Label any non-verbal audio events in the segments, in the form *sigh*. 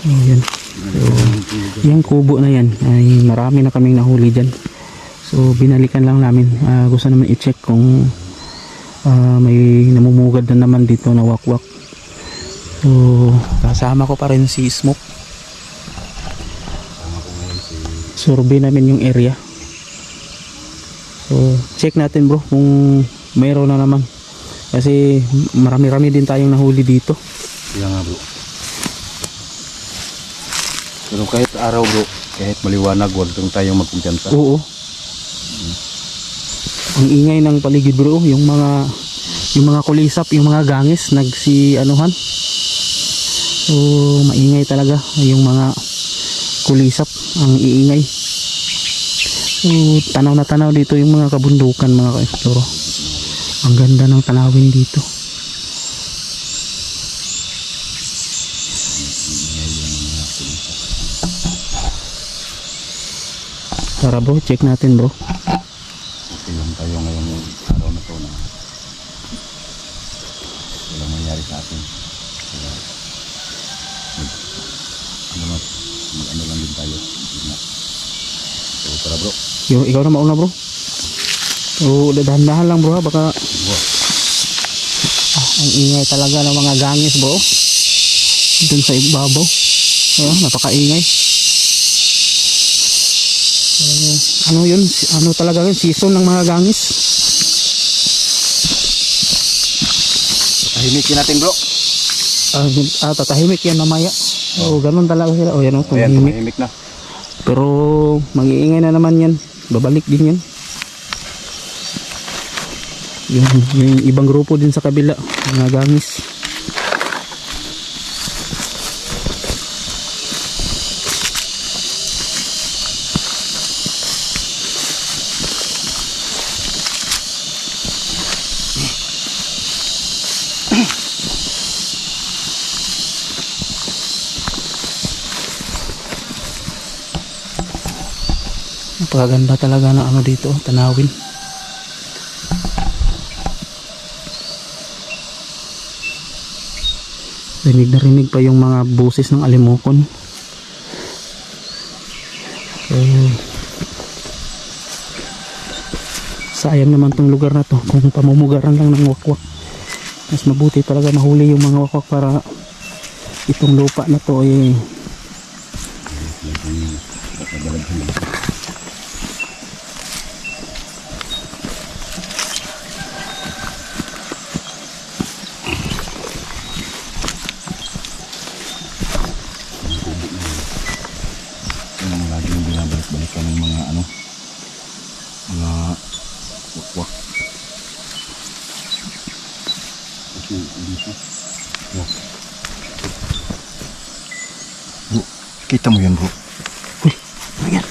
Oh, yan. So, yung kubo na yan ay marami na kaming nahuli dyan. So binalikan lang namin. Ah, gusto naman i-check kung ah, may namumugad na naman dito na wakwak. So kasama ko pa rin si Smoke. Survey namin yung area. So check natin bro kung mayroon na naman. Kasi marami-rami din tayong nahuli dito. Kaya nga bro. Pero kahit araw bro, kahit maliwanag, huwag kang tayong magkumpyansa. Oo. Ang ingay ng paligid bro, yung mga yung mga kulisap, yung mga gangis nagsi anuhan. So maingay talaga yung mga kulisap ang iingay. So tanaw na tanaw dito yung mga kabundukan mga ka-exploro. Ang ganda ng tanawin dito. Tara bro, check natin bro. Okay lang tayo ngayong araw na to na walang mangyari sa atin. Kaya, mag, ano, na, mag, ano lang din tayo. So tara bro. Yung ikaw na mauna bro. So dahan-dahan lang bro ha, baka ah, ang ingay talaga ng mga gangis bro. Dun sa ibabaw. Oh, napakaingay. Ano yun? Ano talaga yun? Season ng mga gangis. Tahimikin natin bro. Ah, yun- ah, tatahimik yan mamaya. Oo, ganun talaga sila. O yan o, tumahimik. tumahimik na. Pero mag-iingay na naman yan. Babalik din yan. Yung, yung ibang grupo din sa kabila. Mga gangis. Napakaganda talaga ng ano dito, tanawin. Rinig na rinig pa yung mga boses ng alimokon. So, sayang naman tong lugar na to kung pamumugaran lang ng wakwak. Mas mabuti talaga mahuli yung mga wakwak para itong lupa na to eh Yun ang laging binabalik-balikan ng mga ano, mga wakwak. Kasi dito, wow. Bro, kita mo yan bro. Uy, ano yan?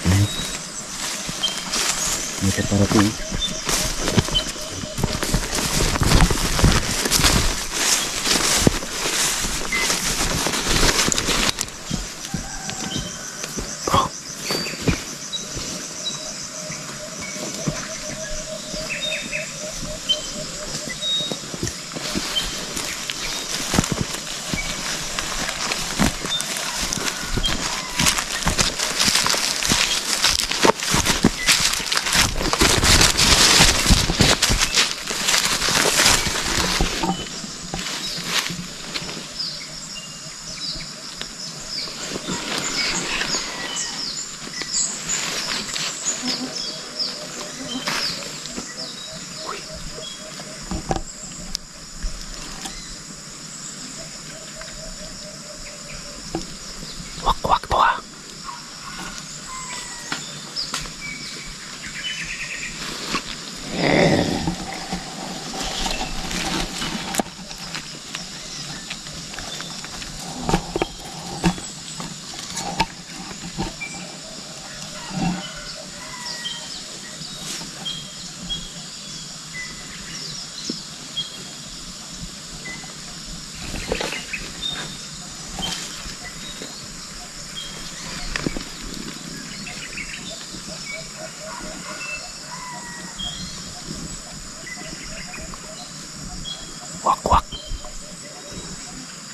wakwak.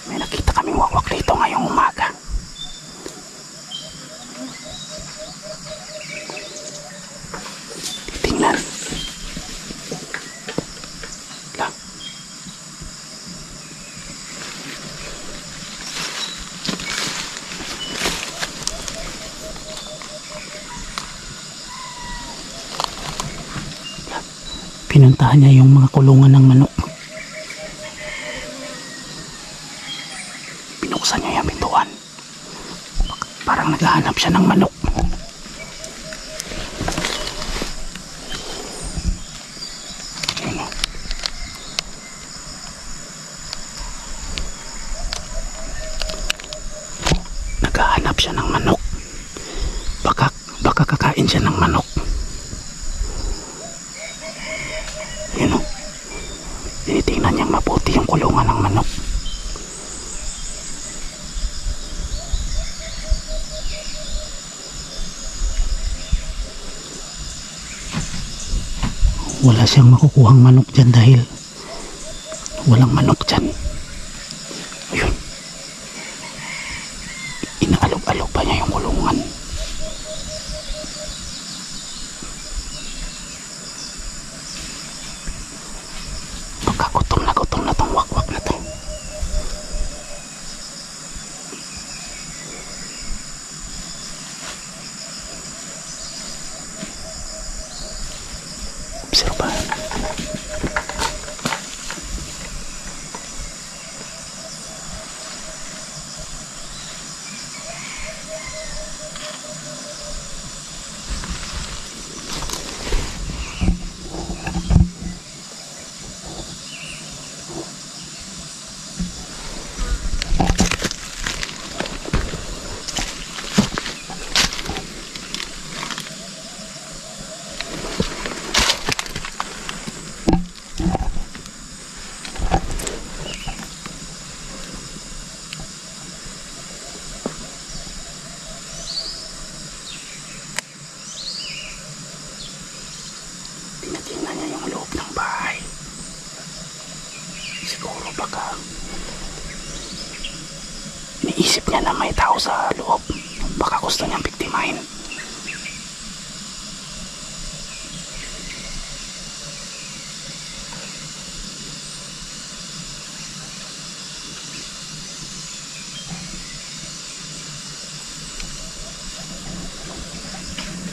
May nakita kaming wakwak dito ngayong umaga. Titingnan. La. Pinuntahan niya yung mga kulungan ng manok. Niya yung. Parang naghahanap siya ng manok. Naghahanap siya ng manok. Baka, baka kakain siya ng manok. Yun o. Tinitingnan niyang mabuti yung kulungan ng manok. Wala siyang makukuhang manok dyan dahil walang manok dyan. Ayun. Inaalog-alog pa niya yung kulungan. Baka gutom na gutom na tong wakwak na to. Obserbahan. Tinatingnan niya yung loob ng bahay. Siguro baka iniisip niya na may tao sa loob. Baka gusto niyang biktimahin.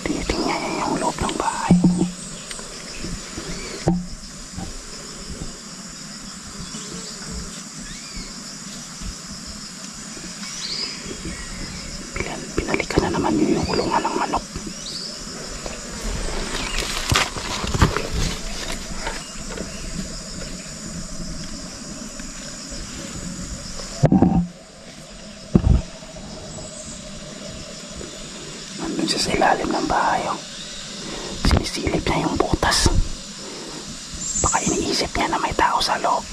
Tinitingnan niya yung loob ng bahay. Pilan, pinalikan na naman yun yung kulungan ng manok. Nandun siya sa ilalim ng bahay. Oh. Sinisilip niya yung butas. Baka iniisip niya na may tao sa loob.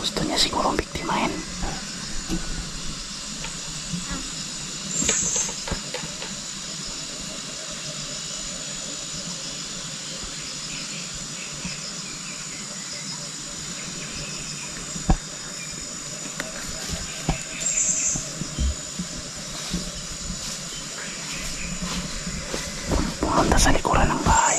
Gusto niya sigurong biktimahin. pumunta sa likuran ng bahay.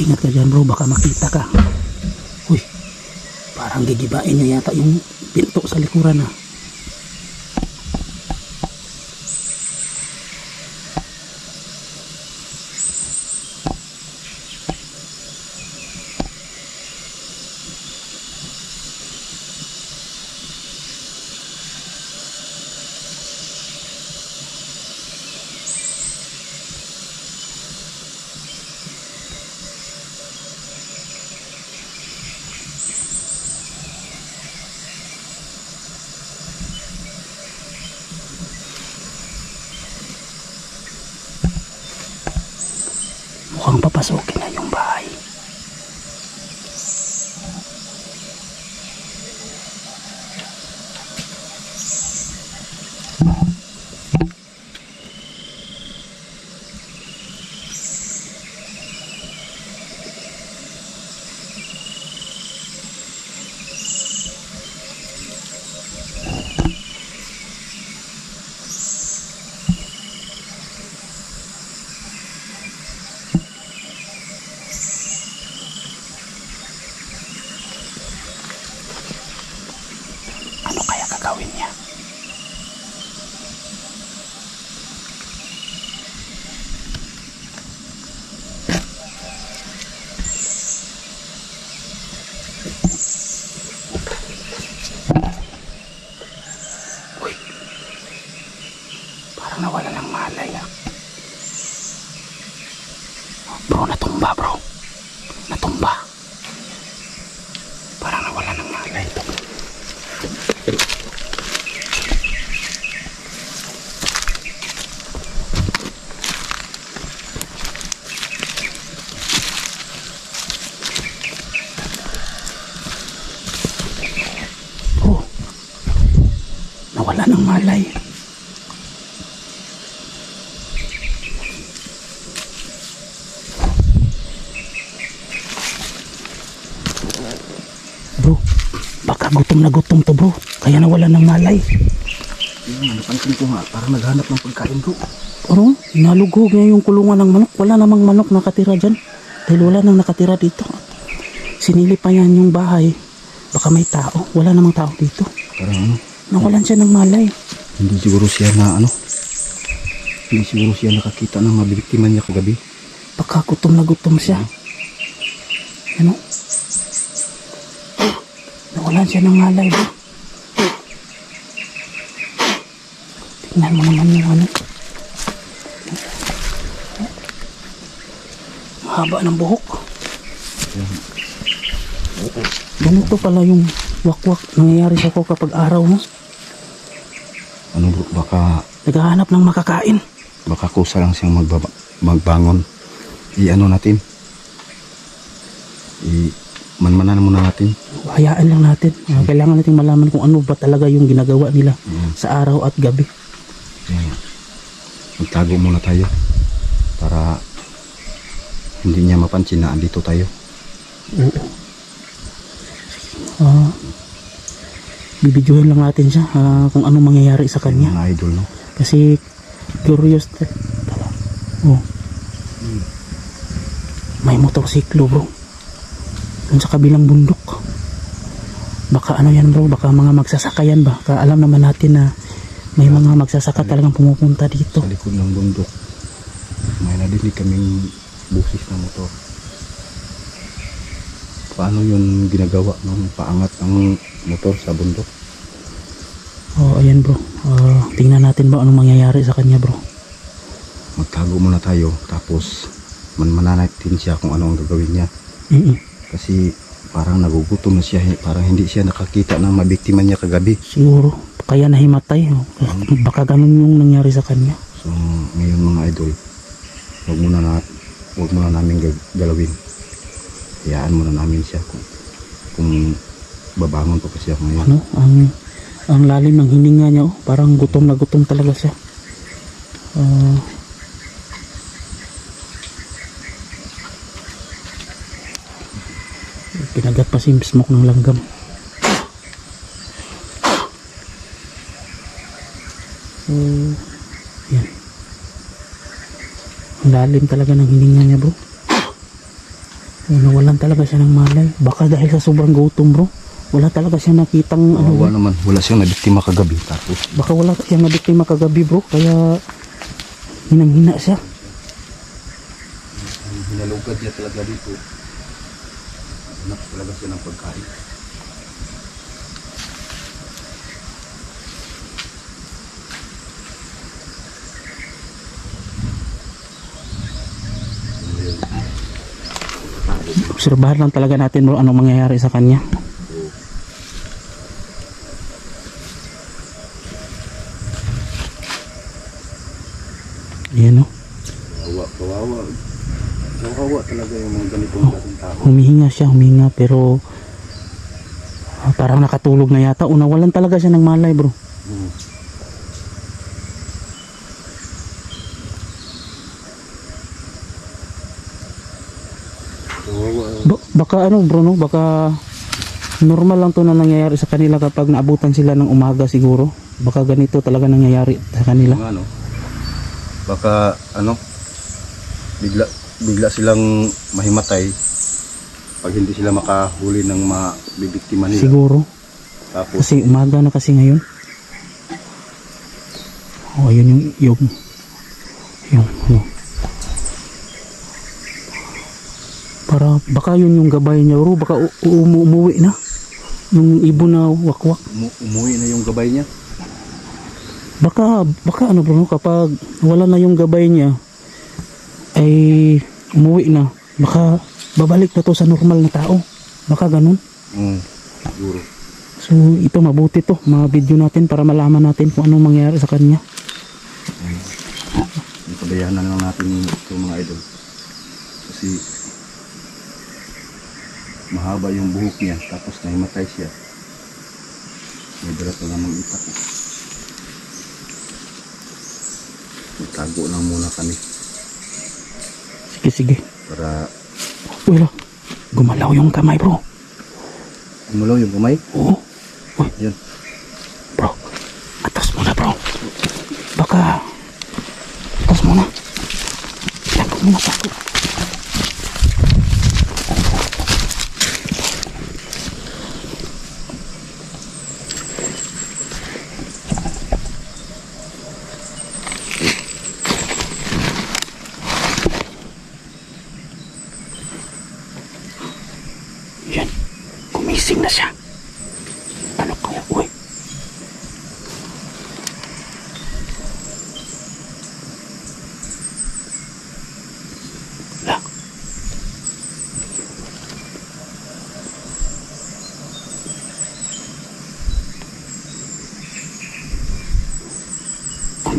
Ingat ka dyan bro, baka makita ka. Uy, parang gigibain niya yata yung pinto sa likuran na. papasukin. gagawin niya. Nawala ng malay. Bro, baka gutom na gutom to bro. Kaya nawala ng malay. Yung napansin ko nga, parang naghanap ng pagkain bro. Ano? Nalugog niya yung kulungan ng manok. Wala namang manok nakatira dyan. Dahil wala nang nakatira dito. Sinilip pa yan yung bahay. Baka may tao. Wala namang tao dito. Parang ano, Nawalan siya ng malay. hindi siguro siya na ano, hindi siguro siya nakakita ng mabibiktima niya kagabi. Baka gutom na gutom siya. Ano? Nawalan siya ng malay bro. Tingnan mo naman yung ano. Haba ng buhok. Ganito pala yung wakwak nangyayari sa ko kapag araw mo. Bro, baka, Naghahanap ng makakain. baka kusa lang siyang magbaba, magbangon. I-ano natin. I, manmanan muna natin. Hayaan lang natin. Ah, kailangan natin malaman kung ano ba talaga yung ginagawa nila Mm. sa araw at gabi. Kaya, magtago muna tayo. Para hindi niya mapansin na andito tayo. Oo. Ah, bibidyohan lang natin siya ah, kung ano mangyayari sa kanya. Mga idol, no? Kasi curious tala. Oh. May motorsiklo bro. Dun sa kabilang bundok. Baka ano yan bro, baka mga magsasaka yan ba? Ka alam naman natin na may mga magsasaka talagang pumupunta dito. Sa likod ng bundok, may nadinig kaming busis na motor. Paano yun ginagawa nung paangat ang motor sa bundok? Oh, ayan bro. Ah, tingnan natin ba anong mangyayari sa kanya bro. Magtago muna tayo, tapos manmanan natin siya kung ano ang gagawin niya. Mm Kasi parang nagugutom na siya, parang hindi siya nakakita ng mabiktima niya kagabi. Siguro, kaya nahimatay. oh. *laughs* Baka ganun yung nangyari sa kanya. So, ngayon mga idol, wag muna na, wag muna namin galawin. Hayaan muna namin siya kung, kung babangon pa pa siya ngayon. Ano, ang ang lalim ng hininga niya, oh. parang gutom na gutom talaga siya. Ah, pinagat pa si smoke ng langgam. So, yan. Ang lalim talaga ng hininga niya bro. Oh, nawalan talaga siya ng malay. Baka dahil sa sobrang gutom bro. Wala talaga siya nakitang ano. Kawawa naman, wala siyang nabiktima kagabi. Tapos, Baka wala siyang nabiktima kagabi bro. Kaya hinang-hina siya. hinalugad niya talaga dito. Hanap talaga siya ng pagkain. Obserbahan lang talaga natin bro anong mangyayari sa kanya. Ayan o. Kawawa, kawawa. Kawawa talaga yung mga ganitong klaseng tao. Humihinga siya, humihinga pero ah, parang nakatulog na yata. Unawalan talaga siya ng malay bro. Hmm. Baka ano bro no, baka normal lang to na nangyayari sa kanila kapag naabutan sila ng umaga siguro. Baka ganito talaga nangyayari sa kanila. Mga ano, baka ano, bigla, bigla silang mahimatay pag hindi sila makahuli ng mabibiktima nila. Siguro. Tapos, Kasi umaga na kasi ngayon. Oh, yun yung yung yung ano. Para baka yun yung gabay niya, bro. Baka umu- umuwi na. Yung ibon na wakwak. umu- umuwi na yung gabay niya. Baka, baka ano bro, kapag wala na yung gabay niya, ay umuwi na. Baka babalik na to sa normal na tao. Baka ganun. Mm, siguro. So ito mabuti to, mga video natin para malaman natin kung anong mangyayari sa kanya. Ipabayanan lang natin ito mga idol. Kasi mahaba yung buhok niya tapos nahimatay siya. May dalat na namang itak magtago lang muna kami. Sige sige. Para uy lo gumalaw yung kamay bro. Gumalaw yung kamay? oo. Uy. Yan bro atas muna bro. Baka atas muna. Tago muna tago.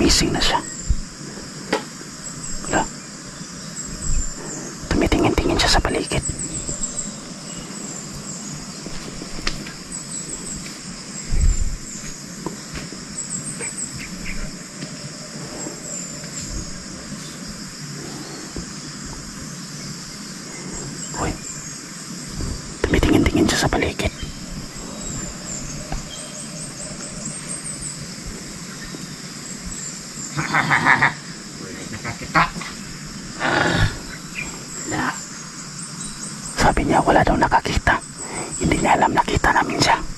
Gumising na siya. La. Tumitingin-tingin siya sa paligid. Uy. Tumitingin-tingin siya sa paligid. Nakakita. Na. Sabi niya wala daw nakakita. Hindi niya alam nakita namin siya.